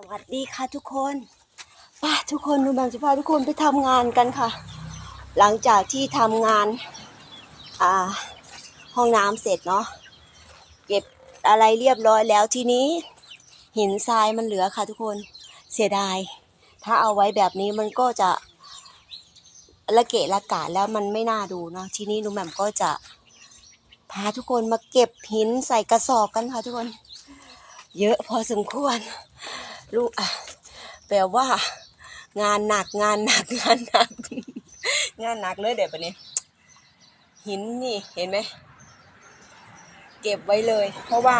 สวัสดีค่ะทุกคนป้าทุกคนดูแบงจะพาทุกคนไปทำงานกันค่ะ หลังจากที่ทำงานอ่าห้องน้ำเสร็จเนาะเก็บอะไรเรียบร้อยแล้วทีนี้หินทรายมันเหลือค่ะทุกคนเสียดาย ถ้าเอาไว้แบบนี้มันก็จะละเกะละกะแล้วมันไม่น่าดูเนาะทีนี้หนูแหม่มก็จะพาทุกคนมาเก็บหินใส่กระสอบกันค่ะทุกคน เยอะพอสมควร ลูกแปลว่างานหนักงานหนักงานหนัก งานหนักเลยเดี๋ยวปนี้ หินนี่เห็นไหม เก็บไว้เลย เพราะว่า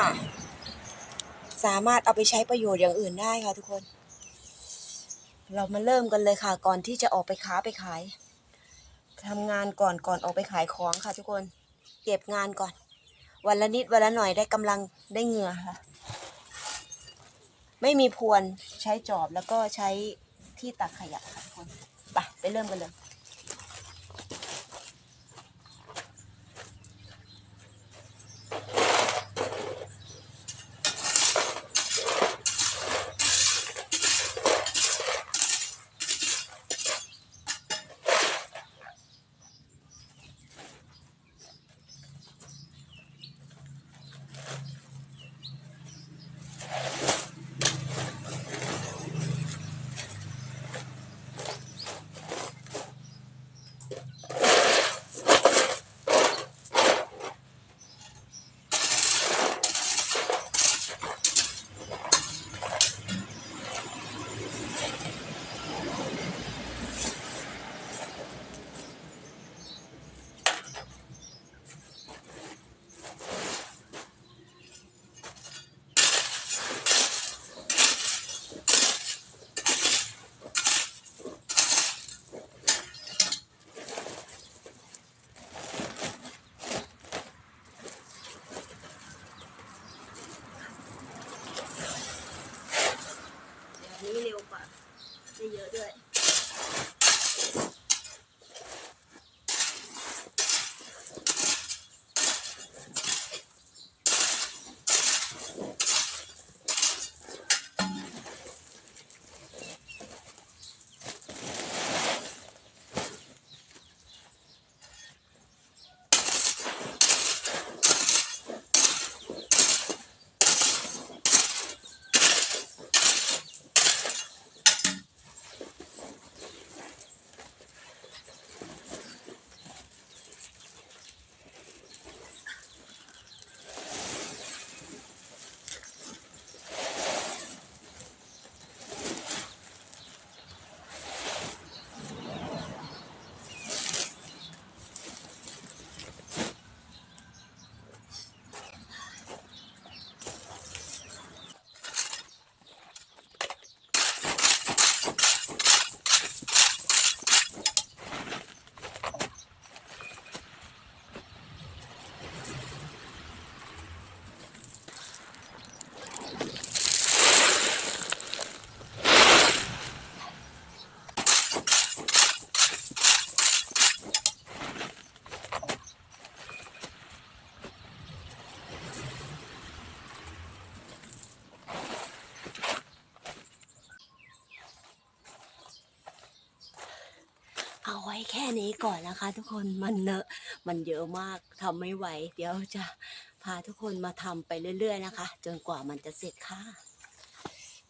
สามารถเอาไปใช้ประโยชน์อย่างอื่นได้ค่ะทุกคน เรามาเริ่มกันเลยค่ะ ก่อนที่จะออกไปค้าไปขายทำงานก่อนก่อนออกไปขายของค่ะทุกคน เก็บงานก่อน วันละนิดวันละหน่อยได้กำลังได้เหงื่อค่ะ ไม่มีพรวนใช้จอบแล้วก็ใช้ที่ตักขยะค่ะทุกคนไปไปเริ่มกันเลย นี้เร็วกว่าได้เยอะด้วย แค่นี้ก่อนนะคะ ทุกคนมันเนอะมันเยอะมากทำไม่ไหว เดี๋ยวจะพาทุกคนมาทำไปเรื่อย ๆ นะคะ จนกว่ามันจะเสร็จค่ะ